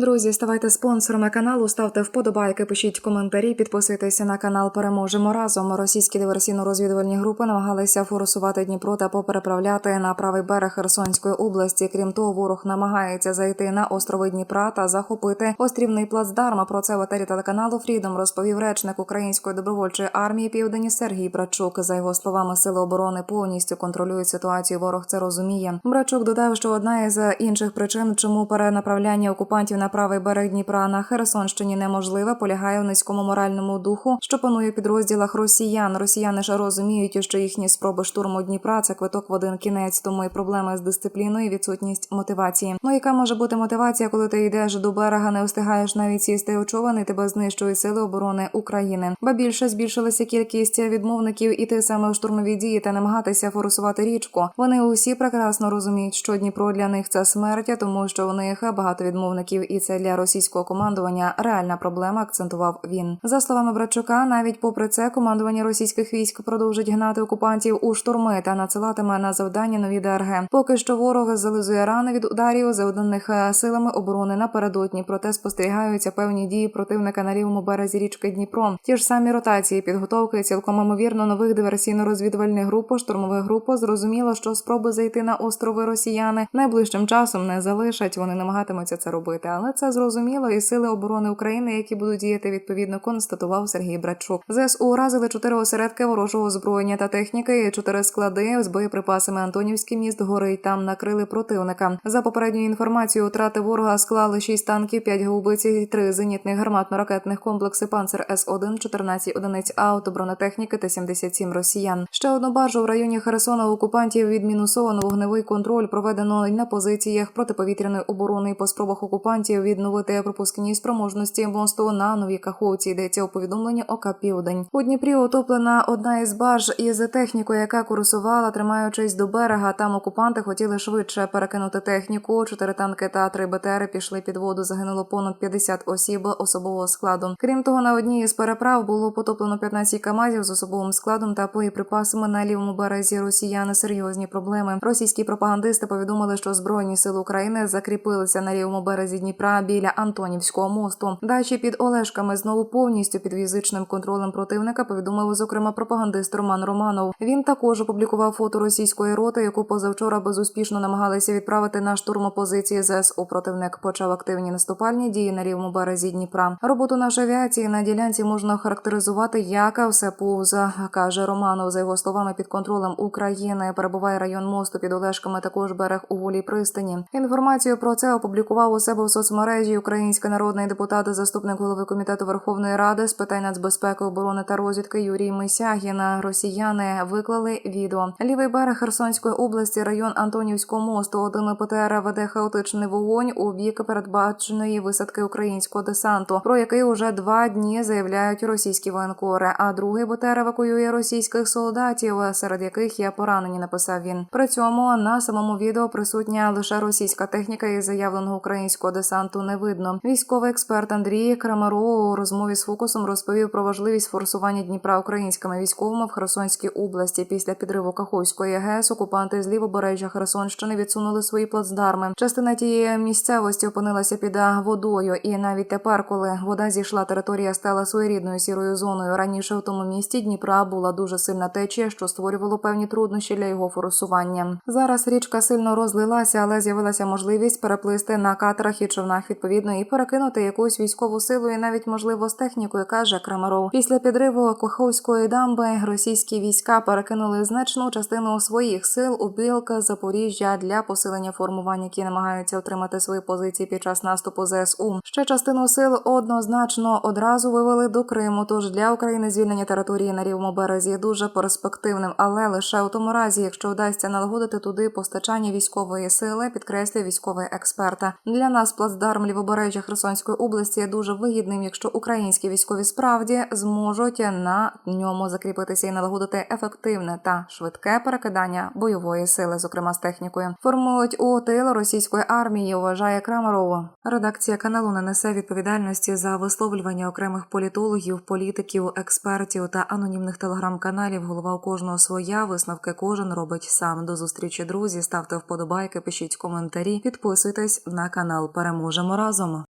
Друзі, ставайте спонсорами каналу, ставте вподобайки, пишіть коментарі, підписуйтеся на канал. Переможемо разом. Російські диверсійно-розвідувальні групи намагалися форсувати Дніпро та попереправляти на правий берег Херсонської області. Крім того, ворог намагається зайти на острови Дніпра та захопити острівний плацдарм. Про це в етері телеканалу Фрідом розповів речник Української добровольчої армії Південні Сергій Брачук. За його словами, сили оборони повністю контролюють ситуацію. Ворог це розуміє. Брачук додав, що одна із інших причин, чому перенаправляння окупантів на правий берег Дніпра на Херсонщині неможливе, полягає в низькому моральному духу, що панує в підрозділах росіян. Росіяни ж розуміють, що їхні спроби штурму Дніпра це квиток в один кінець, тому і проблеми з дисципліною, і відсутність мотивації. Ну яка може бути мотивація, коли ти йдеш до берега, не встигаєш навіть сісти у і тебе знищують сили оборони України. Ба більше збільшилася кількість відмовників іти саме у штурмові дії та намагатися форсувати річку. Вони усі прекрасно розуміють, що Дніпро для них це смерть, тому що у них багато відмовників, і це для російського командування реальна проблема. Акцентував він за словами Братчука. Навіть попри це, командування російських військ продовжить гнати окупантів у штурми та надсилатиме на завдання нові ДРГ. Поки що ворог зализує рани від ударів завданих е, силами оборони напередодні. Проте спостерігаються певні дії противника на лівому березі річки Дніпро. Ті ж самі ротації підготовки цілком ймовірно нових диверсійно-розвідувальних груп, штурмових груп. Зрозуміло, що спроби зайти на острови росіяни найближчим часом не залишать. Вони намагатимуться це робити, але це зрозуміло, і сили оборони України, які будуть діяти відповідно, констатував Сергій Братчук. ЗСУ уразили чотири осередки ворожого озброєння та техніки, чотири склади з боєприпасами. Антонівський міст горить там накрили противника. За попередньою інформацією, втрати ворога склали 6 танків, 5 гаубиць, 3 зенітних гарматно-ракетних комплекси Панцер С 1 14 одиниць автобронетехніки та 77 росіян. Ще одну баржу в районі Херсона окупантів відмінусовано вогневий контроль проведено на позиціях протиповітряної оборони по спробах окупантів відновити пропускні спроможності мосту на новій каховці. Йдеться у повідомленні ОК Південь. У Дніпрі утоплена одна із барж із технікою, яка курсувала, тримаючись до берега. Там окупанти хотіли швидше перекинути техніку. Чотири танки та три БТРи пішли під воду. Загинуло понад 50 осіб особового складу. Крім того, на одній із переправ було потоплено 15 камазів з особовим складом та боєприпасами на лівому березі. Росіяни серйозні проблеми. Російські пропагандисти повідомили, що збройні сили України закріпилися на лівому березі Дніпра біля Антонівського мосту. Дачі під Олешками знову повністю під фізичним контролем противника. Повідомив зокрема пропагандист Роман Романов. Він також опублікував фото російської роти, яку позавчора безуспішно намагалися відправити на штурм позиції ЗСУ. Противник почав активні наступальні дії на лівому березі Дніпра. Роботу нашої авіації на ділянці можна характеризувати як все повза, каже Романов. За його словами, під контролем України перебуває район мосту під Олешками. Також берег у голій пристані. Інформацію про це опублікував у себе в соцмережі Українська народний депутат, заступник голови комітету Верховної Ради з питань нацбезпеки, оборони та розвідки Юрій Мисягін. Росіяни виклали відео. Лівий берег Херсонської області, район Антонівського мосту. Один ПТР веде хаотичний вогонь у бік передбаченої висадки українського десанту, про який уже два дні заявляють російські воєнкори. А другий БТР евакуює російських солдатів, серед яких є поранені. Написав він. При цьому на самому відео присутня лише російська техніка і заявленого українського десанту не видно. Військовий експерт Андрій Крамаров у розмові з фокусом розповів про важливість форсування Дніпра українськими військовими в Херсонській області. Після підриву Каховської ГЕС окупанти з лівобережжя Херсонщини відсунули свої плацдарми. Частина тієї місцевості опинилася під водою, і навіть тепер, коли вода зійшла, територія стала своєрідною сірою зоною. Раніше в тому місті Дніпра була дуже сильна течія, що створювало певні труднощі для його форсування. Зараз річка сильно розлилася, але з'явилася можливість переплисти на катерах і човнах відповідно і перекинути якусь військову силу, і навіть можливо з технікою, каже Крамаров. Після підриву Коховської дамби російські війська перекинули значну частину своїх сил у Білка Запоріжжя для посилення формувань, які намагаються отримати свої позиції під час наступу ЗСУ. Ще частину сил однозначно одразу вивели до Криму. Тож для України звільнення території на рівному березі дуже перспективним, але лише у тому разі, якщо вдасться налагодити туди постачання військової сили, підкреслює військовий експерта. Для нас плацдарм лівобережжя Херсонської області є дуже вигідним, якщо українські військові справді зможуть на ньому закріпитися і налагодити ефективне та швидке перекидання бойової сили, зокрема з технікою. Формують у тил російської армії. Вважає Крамарова. Редакція каналу не несе відповідальності за висловлювання окремих політологів, політиків, експертів та анонімних телеграм-каналів. Голова у кожного своя висновки кожен робить сам. До зустрічі, друзі. Ставте вподобайки, пишіть коментарі, підписуйтесь на канал. Переможемо разом.